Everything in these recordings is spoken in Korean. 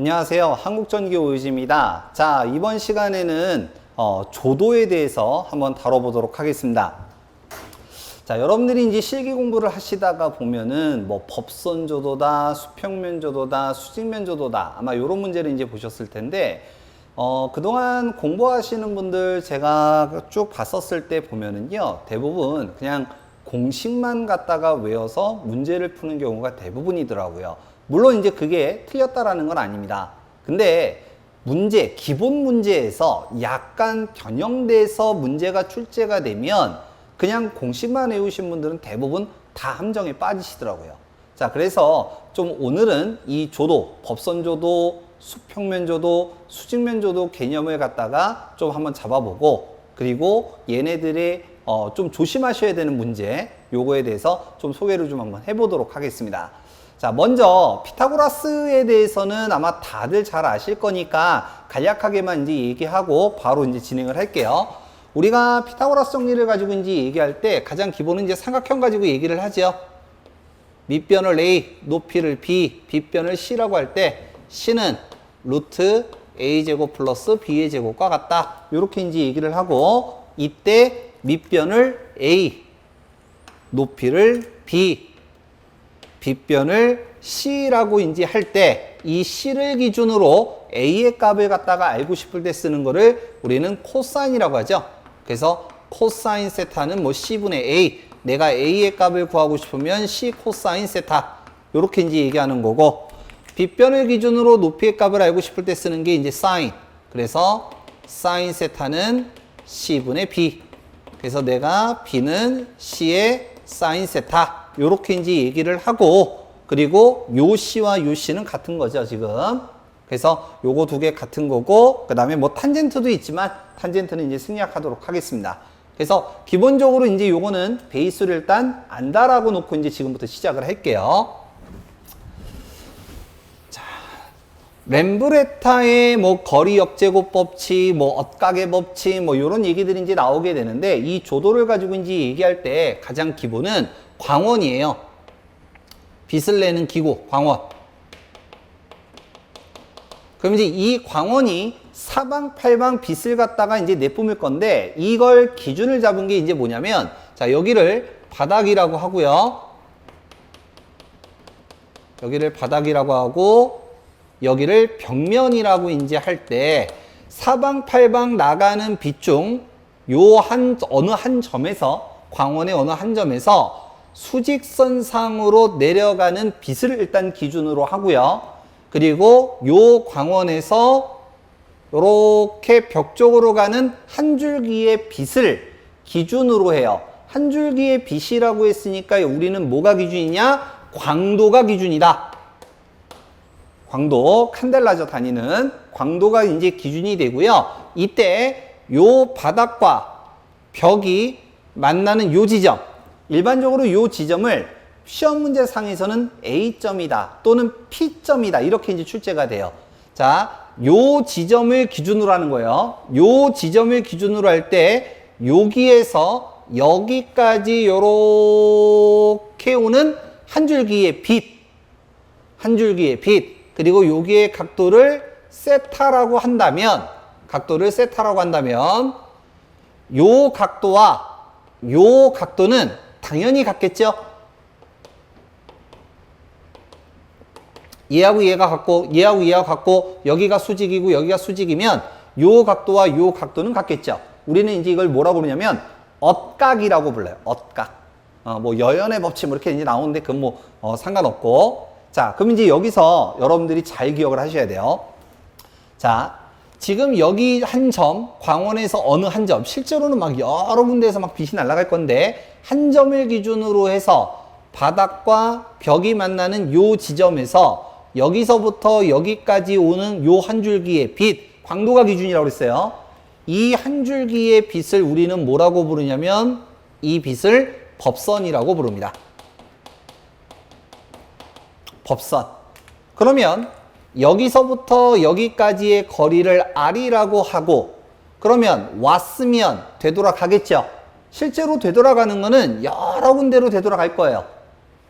안녕하세요. 한국전기 오유지입니다. 자, 이번 시간에는 어, 조도에 대해서 한번 다뤄보도록 하겠습니다. 자, 여러분들이 이제 실기 공부를 하시다가 보면은 뭐 법선 조도다, 수평면 조도다, 수직면 조도다 아마 이런 문제를 이제 보셨을 텐데 어, 그동안 공부하시는 분들 제가 쭉 봤었을 때 보면은요 대부분 그냥 공식만 갖다가 외워서 문제를 푸는 경우가 대부분이더라고요. 물론 이제 그게 틀렸다라는 건 아닙니다. 근데 문제, 기본 문제에서 약간 변형돼서 문제가 출제가 되면 그냥 공식만 외우신 분들은 대부분 다 함정에 빠지시더라고요. 자, 그래서 좀 오늘은 이 조도, 법선 조도, 수평면 조도, 수직면 조도 개념을 갖다가 좀 한번 잡아보고 그리고 얘네들의 어, 좀 조심하셔야 되는 문제 요거에 대해서 좀 소개를 좀 한번 해보도록 하겠습니다. 자, 먼저 피타고라스에 대해서는 아마 다들 잘 아실 거니까 간략하게만 이제 얘기하고 바로 이제 진행을 할게요. 우리가 피타고라스 정리를 가지고 이제 얘기할 때 가장 기본은 이제 삼각형 가지고 얘기를 하죠. 밑변을 A, 높이를 B, 빗변을 C라고 할 때 C는 루트 A제곱 플러스 B의 제곱과 같다. 이렇게 이제 얘기를 하고 이때 밑변을 A, 높이를 B, 빗변을 C라고 이제 할때 이 C를 기준으로 A의 값을 갖다가 알고 싶을 때 쓰는 거를 우리는 코사인이라고 하죠. 그래서 코사인 세타는 뭐 C분의 A 내가 A의 값을 구하고 싶으면 C 코사인 세타. 요렇게 이제 얘기하는 거고 빗변을 기준으로 높이의 값을 알고 싶을 때 쓰는 게 이제 사인. 그래서 사인 세타는 C분의 B. 그래서 내가 B는 C의 사인 세타 요렇게 이제 얘기를 하고 그리고 요 C와 요 C는 같은 거죠 지금. 그래서 요거 두 개 같은 거고 그 다음에 뭐 탄젠트도 있지만 탄젠트는 이제 생략하도록 하겠습니다. 그래서 기본적으로 이제 요거는 베이스를 일단 안다라고 놓고 이제 지금부터 시작을 할게요. 렘브레타의 뭐 거리 역제곱 법칙, 뭐 엇가게 법칙, 뭐 이런 얘기들이 이제 나오게 되는데 이 조도를 가지고 이제 얘기할 때 가장 기본은 광원이에요. 빛을 내는 기구, 광원. 그럼 이제 이 광원이 사방팔방 빛을 갖다가 이제 내뿜을 건데 이걸 기준을 잡은 게 이제 뭐냐면 자 여기를 바닥이라고 하고요. 여기를 바닥이라고 하고 여기를 벽면이라고 이제 할 때 사방팔방 나가는 빛 중 요 한 어느 한 점에서 광원의 어느 한 점에서 수직선상으로 내려가는 빛을 일단 기준으로 하고요. 그리고 요 광원에서 이렇게 벽 쪽으로 가는 한 줄기의 빛을 기준으로 해요. 한 줄기의 빛이라고 했으니까 우리는 뭐가 기준이냐? 광도가 기준이다. 광도, 칸델라죠, 다니는. 광도가 이제 기준이 되고요. 이때 요 바닥과 벽이 만나는 요 지점. 일반적으로 요 지점을 시험 문제 상에서는 A점이다 또는 P점이다 이렇게 이제 출제가 돼요. 자, 요 지점을 기준으로 하는 거예요. 요 지점을 기준으로 할 때 여기에서 여기까지 요렇게 오는 한 줄기의 빛, 한 줄기의 빛, 그리고 여기의 각도를 세타라고 한다면, 각도를 세타라고 한다면, 요 각도와 요 각도는 당연히 같겠죠? 얘하고 얘가 같고 얘하고 얘가 같고 여기가 수직이고 여기가 수직이면 요 각도와 요 각도는 같겠죠. 우리는 이제 이걸 뭐라고 부르냐면 엇각이라고 불러요. 엇각. 어, 뭐 여연의 법칙 뭐 이렇게 이제 나오는데 그건 뭐 어, 상관없고 자 그럼 이제 여기서 여러분들이 잘 기억을 하셔야 돼요. 자 지금 여기 한 점, 광원에서 어느 한 점, 실제로는 막 여러 군데에서 막 빛이 날아갈 건데, 한 점을 기준으로 해서 바닥과 벽이 만나는 요 지점에서 여기서부터 여기까지 오는 요 한 줄기의 빛, 광도가 기준이라고 그랬어요. 이 한 줄기의 빛을 우리는 뭐라고 부르냐면, 이 빛을 법선이라고 부릅니다. 법선. 그러면 여기서부터 여기까지의 거리를 R이라고 하고 그러면 왔으면 되돌아가겠죠. 실제로 되돌아가는 거는 여러 군데로 되돌아갈 거예요.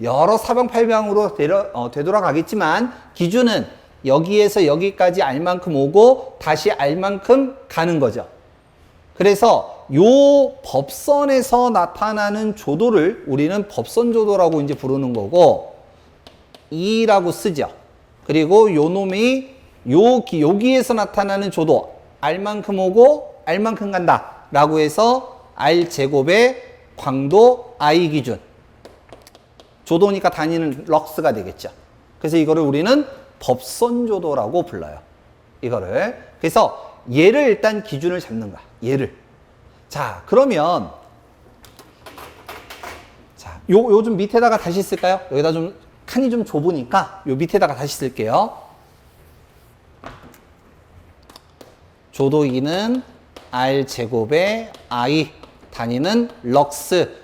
여러 사방팔방으로 되려, 어, 되돌아가겠지만 기준은 여기에서 여기까지 알만큼 오고 다시 알만큼 가는 거죠. 그래서 요 법선에서 나타나는 조도를 우리는 법선 조도라고 이제 부르는 거고 이라고 쓰죠. 그리고 요 놈이 요 기- 여기에서 나타나는 조도 알만큼 오고 알만큼 간다 라고 해서 R 제곱의 광도 I 기준 조도니까 다니는 럭스가 되겠죠. 그래서 이거를 우리는 법선조도라고 불러요. 이거를. 그래서 얘를 일단 기준을 잡는 거야. 얘를. 자, 그러면 자, 요, 요 좀 밑에다가 다시 쓸까요? 여기다 좀 칸이 좀 좁으니까 요 밑에다가 다시 쓸게요. 조도이는 R 제곱에 I 단위는 럭스.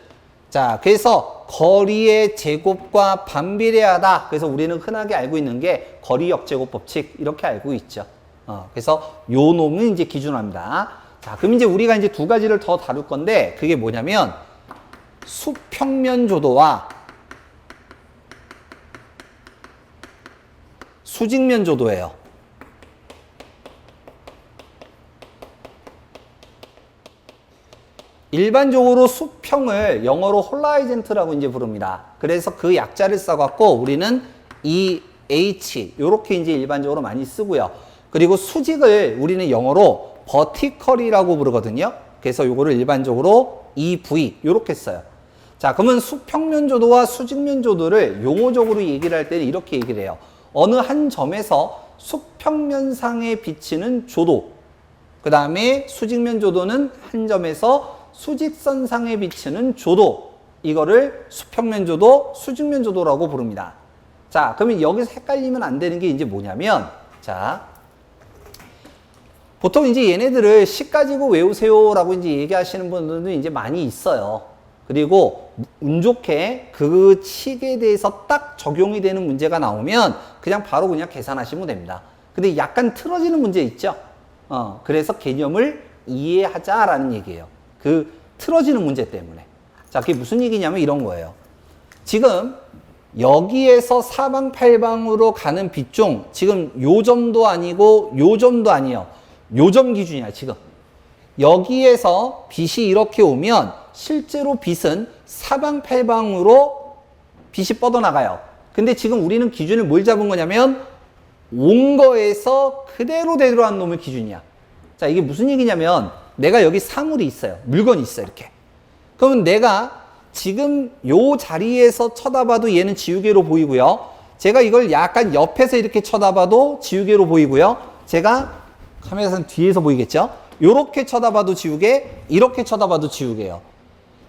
자, 그래서 거리의 제곱과 반비례하다. 그래서 우리는 흔하게 알고 있는 게 거리 역제곱 법칙 이렇게 알고 있죠. 어, 그래서 요 놈은 이제 기준합니다. 자, 그럼 이제 우리가 이제 두 가지를 더 다룰 건데 그게 뭐냐면 수평면 조도와 수직면 조도예요. 일반적으로 수평을 영어로 홀라이젠트라고 이제 부릅니다. 그래서 그 약자를 써갖고 우리는 이 H 요렇게 이제 일반적으로 많이 쓰고요. 그리고 수직을 우리는 영어로 버티컬이라고 부르거든요. 그래서 요거를 일반적으로 EV 요렇게 써요. 자, 그러면 수평면 조도와 수직면 조도를 용어적으로 얘기를 할 때는 이렇게 얘기를 해요. 어느 한 점에서 수평면상에 비치는 조도, 그 다음에 수직면 조도는 한 점에서 수직선상에 비치는 조도, 이거를 수평면 조도, 수직면 조도라고 부릅니다. 자, 그러면 여기서 헷갈리면 안 되는 게 이제 뭐냐면, 자, 보통 이제 얘네들을 시 가지고 외우세요라고 이제 얘기하시는 분들도 이제 많이 있어요. 그리고 운 좋게 그 식에 대해서 딱 적용이 되는 문제가 나오면 그냥 바로 그냥 계산하시면 됩니다. 근데 약간 틀어지는 문제 있죠? 어, 그래서 개념을 이해하자라는 얘기예요. 그 틀어지는 문제 때문에. 자, 그게 무슨 얘기냐면 이런 거예요. 지금 여기에서 사방팔방으로 가는 빛중 지금 요 점도 아니고 요 점도 아니에요. 요점 기준이야, 지금. 여기에서 빛이 이렇게 오면 실제로 빛은 사방팔방으로 빛이 뻗어나가요. 근데 지금 우리는 기준을 뭘 잡은 거냐면 온 거에서 그대로 되돌아간 놈의 기준이야. 자, 이게 무슨 얘기냐면 내가 여기 사물이 있어요. 물건이 있어, 이렇게. 그러면 내가 지금 요 자리에서 쳐다봐도 얘는 지우개로 보이고요. 제가 이걸 약간 옆에서 이렇게 쳐다봐도 지우개로 보이고요. 제가 카메라상 뒤에서 보이겠죠? 요렇게 쳐다봐도 지우개, 이렇게 쳐다봐도 지우개요.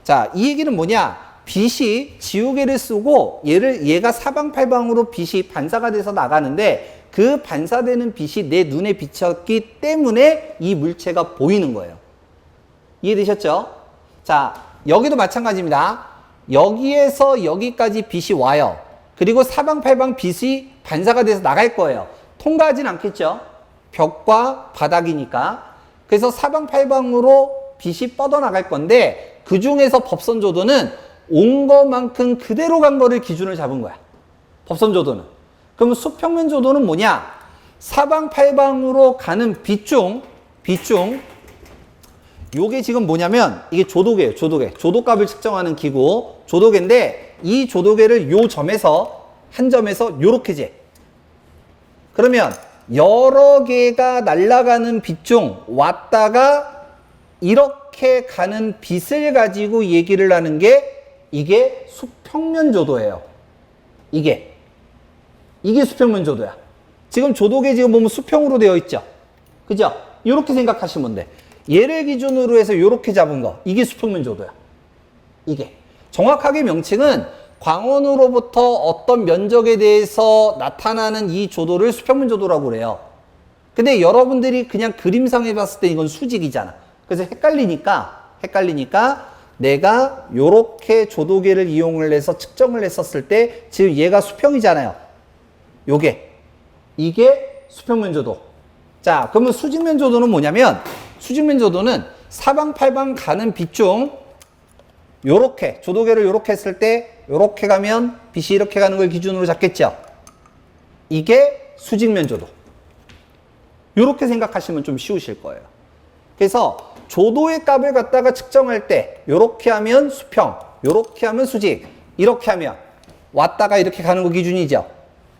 자, 이 얘기는 뭐냐? 빛이 지우개를 쓰고 얘를 얘가 사방팔방으로 빛이 반사가 돼서 나가는데 그 반사되는 빛이 내 눈에 비쳤기 때문에 이 물체가 보이는 거예요. 이해되셨죠? 자, 여기도 마찬가지입니다. 여기에서 여기까지 빛이 와요. 그리고 사방팔방 빛이 반사가 돼서 나갈 거예요. 통과하진 않겠죠? 벽과 바닥이니까. 그래서 사방팔방으로 빛이 뻗어나갈 건데 그 중에서 법선조도는 온 것만큼 그대로 간 거를 기준을 잡은 거야. 법선조도는. 그럼 수평면 조도는 뭐냐? 사방팔방으로 가는 빛 중, 빛 중, 요게 지금 뭐냐면 이게 조도계예요. 조도계. 조도값을 측정하는 기구. 조도계인데 이 조도계를 요 점에서 한 점에서 요렇게 재. 그러면 여러 개가 날아가는 빛 중 왔다가 이렇게 가는 빛을 가지고 얘기를 하는 게 이게 수평면 조도예요. 이게. 이게 수평면 조도야. 지금 조도계 지금 보면 수평으로 되어 있죠. 그죠? 이렇게 생각하시면 돼. 얘를 기준으로 해서 이렇게 잡은 거. 이게 수평면 조도야. 이게. 정확하게 명칭은 광원으로부터 어떤 면적에 대해서 나타나는 이 조도를 수평면 조도라고 그래요. 근데 여러분들이 그냥 그림상에 봤을 때 이건 수직이잖아. 그래서 헷갈리니까, 헷갈리니까 내가 요렇게 조도계를 이용을 해서 측정을 했었을 때 지금 얘가 수평이잖아요. 요게. 이게 수평면 조도. 자, 그러면 수직면 조도는 뭐냐면 수직면 조도는 사방팔방 가는 빛중 요렇게 조도계를 요렇게 했을 때 요렇게 가면 빛이 이렇게 가는 걸 기준으로 잡겠죠. 이게 수직 면조도. 이렇게 생각하시면 좀 쉬우실 거예요. 그래서 조도의 값을 갖다가 측정할 때 이렇게 하면 수평, 이렇게 하면 수직, 이렇게 하면 왔다가 이렇게 가는 거 기준이죠.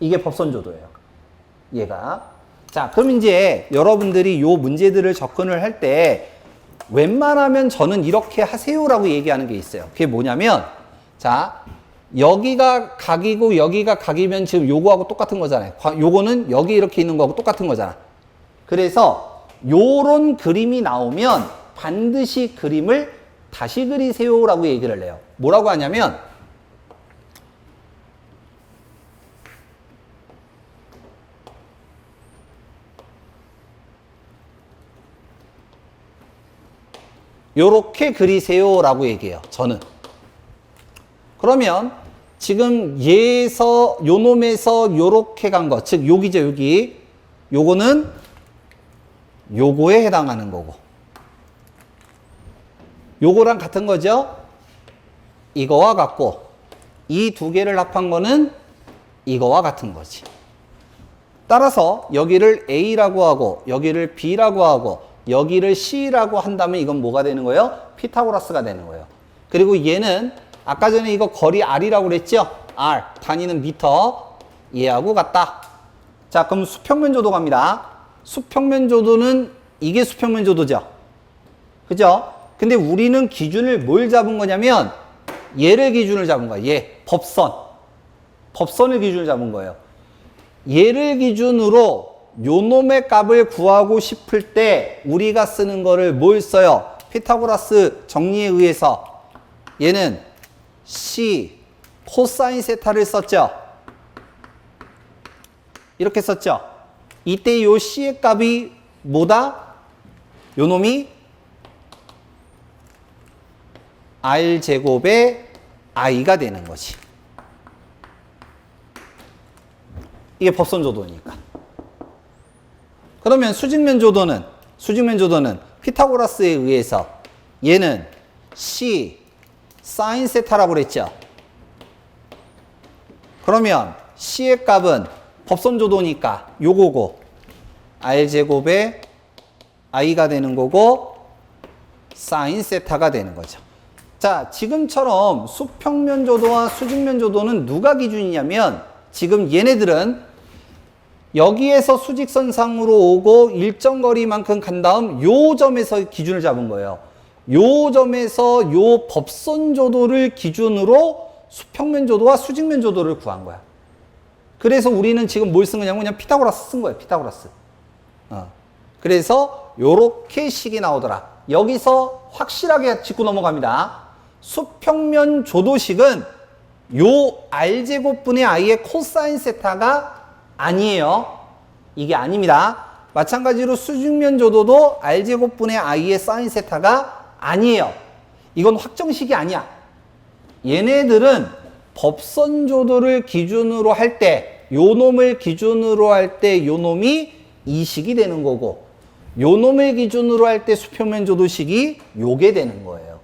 이게 법선조도예요. 얘가. 자, 그럼 이제 여러분들이 요 문제들을 접근을 할 때 웬만하면 저는 이렇게 하세요라고 얘기하는 게 있어요. 그게 뭐냐면 자, 여기가 각이고 여기가 각이면 지금 요거하고 똑같은 거잖아요. 과- 요거는 여기 이렇게 있는 거하고 똑같은 거잖아. 그래서 요런 그림이 나오면 반드시 그림을 다시 그리세요라고 얘기를 해요. 뭐라고 하냐면 요렇게 그리세요라고 얘기해요. 저는. 그러면 지금 얘에서 요 놈에서 요렇게 간 거, 즉 여기죠, 여기. 요거는 요거에 해당하는 거고. 요거랑 같은 거죠? 이거와 같고 이 두 개를 합한 거는 이거와 같은 거지. 따라서 여기를 A라고 하고 여기를 B라고 하고 여기를 C라고 한다면 이건 뭐가 되는 거예요? 피타고라스가 되는 거예요. 그리고 얘는 아까 전에 이거 거리 R이라고 그랬죠? R 단위는 미터 얘하고 같다. 자 그럼 수평면 조도 갑니다. 수평면 조도는 이게 수평면 조도죠. 그죠? 근데 우리는 기준을 뭘 잡은 거냐면 얘를 기준을 잡은 거야. 얘 법선. 법선을 기준을 잡은 거예요. 얘를 기준으로 요 놈의 값을 구하고 싶을 때 우리가 쓰는 거를 뭘 써요? 피타고라스 정리에 의해서 얘는 C 코사인 세타를 썼죠. 이렇게 썼죠. 이때 요 C의 값이 뭐다? 요 놈이 R 제곱의 I가 되는 거지. 이게 법선 조도니까. 그러면 수직면 조도는 수직면 조도는 피타고라스에 의해서 얘는 C 사인 세타라고 그랬죠. 그러면 C의 값은 법선 조도니까 요거고 R 제곱의 I가 되는 거고 사인 세타가 되는 거죠. 자, 지금처럼 수평면 조도와 수직면 조도는 누가 기준이냐면 지금 얘네들은 여기에서 수직선상으로 오고 일정 거리만큼 간 다음 요 점에서 기준을 잡은 거예요. 요 점에서 요 법선 조도를 기준으로 수평면 조도와 수직면 조도를 구한 거야. 그래서 우리는 지금 뭘 쓴 거냐면 그냥 피타고라스 쓴 거예요. 피타고라스. 어. 그래서 요렇게 식이 나오더라. 여기서 확실하게 짚고 넘어갑니다. 수평면 조도식은 요 r제곱분의 i의 코사인 세타가 아니에요. 이게 아닙니다. 마찬가지로 수직면 조도도 r제곱분의 i의 사인 세타가 아니에요. 이건 확정식이 아니야. 얘네들은 법선 조도를 기준으로 할 때, 요 놈을 기준으로 할 때 요 놈이 이 식이 되는 거고, 요 놈을 기준으로 할 때 수평면 조도식이 요게 되는 거예요.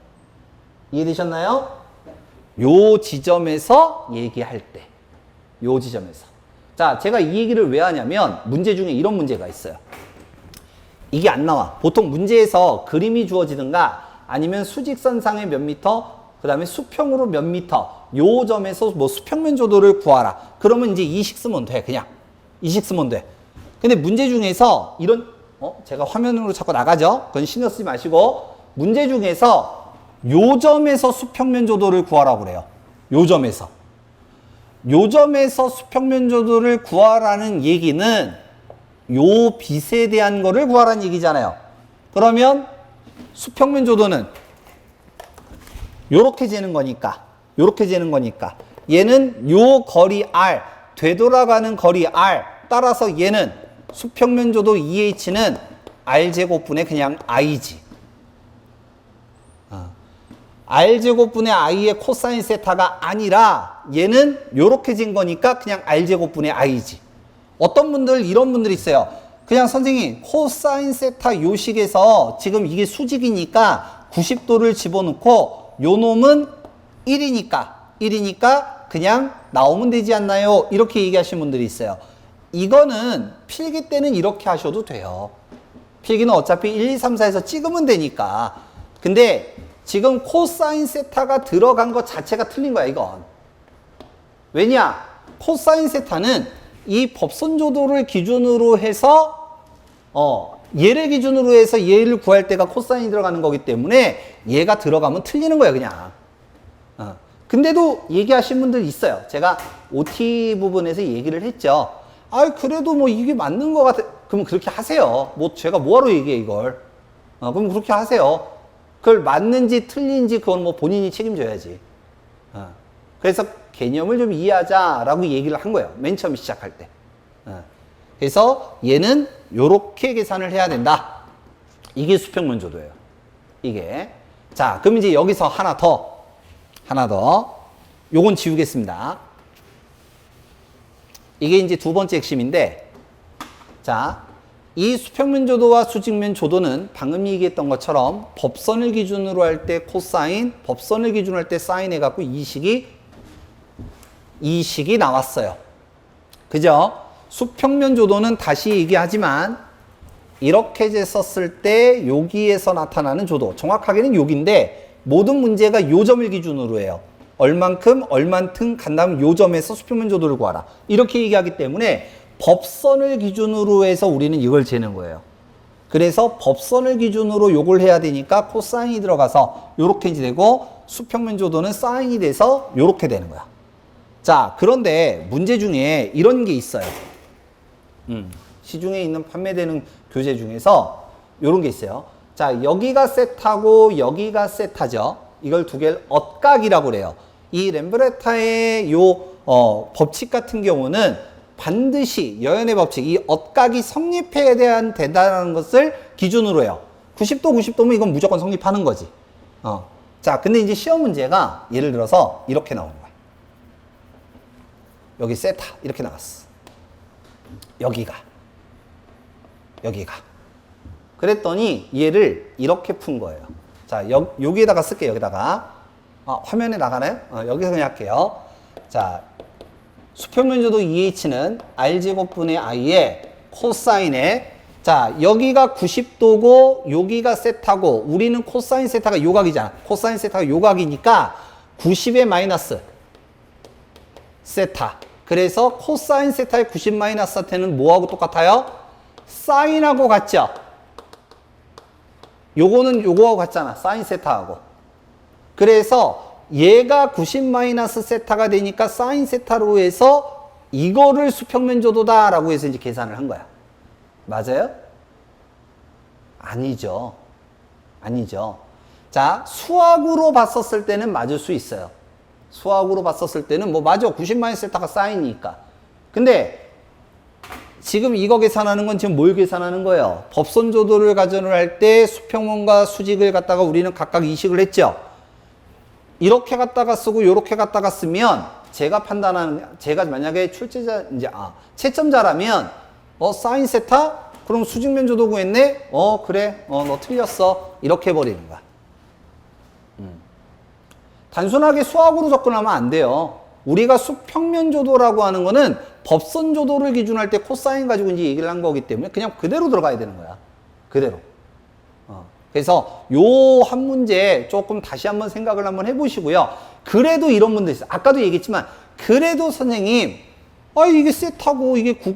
이해되셨나요? 요 지점에서 얘기할 때. 요 지점에서. 자, 제가 이 얘기를 왜 하냐면 문제 중에 이런 문제가 있어요. 이게 안 나와. 보통 문제에서 그림이 주어지든가 아니면 수직선상의 몇 미터, 그 다음에 수평으로 몇 미터, 요 점에서 뭐 수평면 조도를 구하라. 그러면 이제 이식 쓰면 돼. 그냥. 이식 쓰면 돼. 근데 문제 중에서 이런, 어? 제가 화면으로 자꾸 나가죠? 그건 신경 쓰지 마시고, 문제 중에서 요 점에서 수평면 조도를 구하라고 그래요. 요 점에서. 요 점에서 수평면 조도를 구하라는 얘기는 요 빛에 대한 거를 구하라는 얘기잖아요. 그러면 수평면 조도는 요렇게 재는 거니까 요렇게 재는 거니까 얘는 요 거리 R 되돌아가는 거리 R 따라서 얘는 수평면 조도 EH는 R 제곱분의 그냥 I지. R제곱분의 I의 코사인 세타가 아니라 얘는 요렇게 진 거니까 그냥 R제곱분의 I지. 어떤 분들 이런 분들 있어요. 그냥 선생님 코사인 세타 요식에서 지금 이게 수직이니까 90도를 집어넣고 요 놈은 1이니까 1이니까 그냥 나오면 되지 않나요? 이렇게 얘기하시는 분들이 있어요. 이거는 필기 때는 이렇게 하셔도 돼요. 필기는 어차피 1, 2, 3, 4에서 찍으면 되니까. 근데 지금 코사인 세타가 들어간 것 자체가 틀린 거야, 이건. 왜냐? 코사인 세타는 이 법선 조도를 기준으로 해서 어, 얘를 기준으로 해서 얘를 구할 때가 코사인이 들어가는 거기 때문에 얘가 들어가면 틀리는 거야, 그냥. 어. 근데도 얘기하신 분들 있어요. 제가 OT 부분에서 얘기를 했죠. 아, 그래도 뭐 이게 맞는 것 같아. 그럼 그렇게 하세요. 뭐 제가 뭐하러 얘기해 이걸. 어, 그럼 그렇게 하세요. 그걸 맞는지 틀린지 그건 뭐 본인이 책임져야지. 어. 그래서 개념을 좀 이해하자라고 얘기를 한 거예요. 맨 처음 시작할 때. 어. 그래서 얘는 요렇게 계산을 해야 된다. 이게 수평면조도예요. 이게. 자, 그럼 이제 여기서 하나 더. 하나 더. 요건 지우겠습니다. 이게 이제 두 번째 핵심인데, 자, 이 수평면 조도와 수직면 조도는 방금 얘기했던 것처럼 법선을 기준으로 할 때 코사인, 법선을 기준으로 할 때 사인 해갖고 이 식이, 이 식이 나왔어요. 그죠? 수평면 조도는 다시 얘기하지만, 이렇게 썼을 때 여기에서 나타나는 조도, 정확하게는 여기인데, 모든 문제가 요 점을 기준으로 해요. 얼만큼, 얼만큼 간 다음 요 점에서 수평면 조도를 구하라. 이렇게 얘기하기 때문에 법선을 기준으로 해서 우리는 이걸 재는 거예요. 그래서 법선을 기준으로 요걸 해야 되니까 코사인이 들어가서 요렇게 되고 수평면 조도는 사인이 돼서 요렇게 되는 거야. 자, 그런데 문제 중에 이런 게 있어요. 음, 시중에 있는 판매되는 교재 중에서 요런 게 있어요. 자, 여기가 세타고 여기가 세타죠. 이걸 두 개를 엇각이라고 그래요. 이 렘브레타의 요 어, 법칙 같은 경우는 반드시 여연의 법칙, 이 엇각이 성립해야 대한 된다는 것을 기준으로 해요. 90도, 90도면 이건 무조건 성립하는 거지. 어. 자, 근데 이제 시험 문제가 예를 들어서 이렇게 거야. 여기 세타 이렇게 나왔어. 여기가 여기가. 그랬더니 얘를 이렇게 푼 거예요. 자, 여, 여기에다가 쓸게요. 여기다가. 아, 화면에 나가나요? 어, 여기서 그냥 할게요. 자, 수평면조도 EH는 R제곱분의 I의 코사인에 자, 여기가 90도고 여기가 세타고 우리는 코사인 세타가 요각이잖아. 코사인 세타가 요각이니까 90의 마이너스 세타. 그래서 코사인 세타의 90 마이너스 사태는 뭐하고 똑같아요? 사인하고 같죠? 요거는 요거하고 같잖아. 사인 세타하고. 그래서 얘가 90 마이너스 세타가 되니까 사인 세타로 해서 이거를 수평면 조도다라고 해서 이제 계산을 한 거야. 맞아요? 아니죠. 아니죠. 자, 수학으로 봤었을 때는 맞을 수 있어요. 수학으로 봤었을 때는 뭐 맞아. 90 마이너스 세타가 사인이니까. 근데 지금 이거 계산하는 건 지금 뭘 계산하는 거예요? 법선 조도를 가정을 할 때 수평면과 수직을 갖다가 우리는 각각 이식을 했죠. 이렇게 갖다가 쓰고 이렇게 갖다가 쓰면 제가 판단하는 제가 만약에 출제자 이제 아 채점자라면 어 사인 세타 그럼 수직면 조도 구했네 어 그래 어 너 틀렸어 이렇게 해버리는 거야. 음. 단순하게 수학으로 접근하면 안 돼요. 우리가 수평면 조도라고 하는 거는 법선 조도를 기준할 때 코사인 가지고 이제 얘기를 한 거기 때문에 그냥 그대로 들어가야 되는 거야. 그대로. 어. 그래서 요 한 문제 조금 다시 한번 생각을 한번 해보시고요. 그래도 이런 분들 있어요. 아까도 얘기했지만 그래도 선생님 아 이게 세타고 이게 구,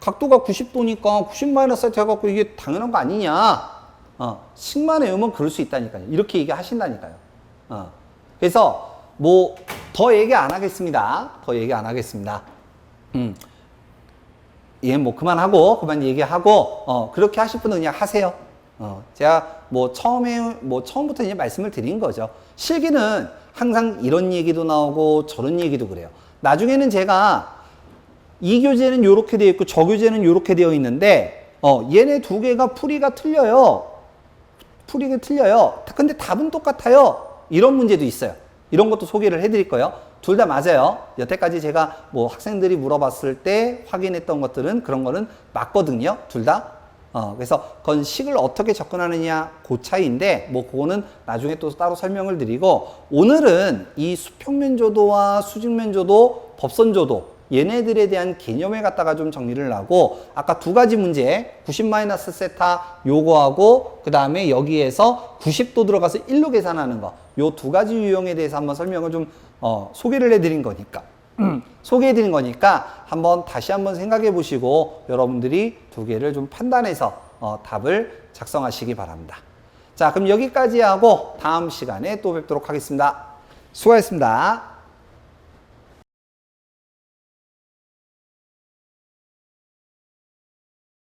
각도가 90도니까 90 마이너스 세타 해갖고 이게 당연한 거 아니냐. 어, 식만 외우면 그럴 수 있다니까요. 이렇게 얘기하신다니까요. 어. 그래서 뭐 더 얘기 안 하겠습니다. 더 얘기 안 하겠습니다. 음. 예, 뭐 그만하고 그만 얘기하고 어, 그렇게 하실 분은 그냥 하세요. 어, 제가 뭐 처음에 뭐 처음부터 이제 말씀을 드린 거죠. 실기는 항상 이런 얘기도 나오고 저런 얘기도 그래요. 나중에는 제가 이 교재는 이렇게 되어 있고 저 교재는 이렇게 되어 있는데 어, 얘네 두 개가 풀이가 틀려요. 풀이가 틀려요. 근데 답은 똑같아요. 이런 문제도 있어요. 이런 것도 소개를 해드릴 거예요. 둘 다 맞아요. 여태까지 제가 뭐 학생들이 물어봤을 때 확인했던 것들은 그런 거는 맞거든요. 둘 다. 어, 그래서 그건 식을 어떻게 접근하느냐 그 차이인데 뭐 그거는 나중에 또 따로 설명을 드리고 오늘은 이 수평면 조도와 수직면 조도, 법선 조도 얘네들에 대한 개념을 갖다가 좀 정리를 하고 아까 두 가지 문제 90 세타 요거하고 그 다음에 여기에서 90도 들어가서 1로 계산하는 거 요 두 가지 유형에 대해서 한번 설명을 좀 어, 소개를 해드린 거니까 소개해드린 거니까 한번 다시 한번 생각해 보시고 여러분들이 두 개를 좀 판단해서 어, 답을 작성하시기 바랍니다. 자, 그럼 여기까지 하고 다음 시간에 또 뵙도록 하겠습니다. 수고하셨습니다.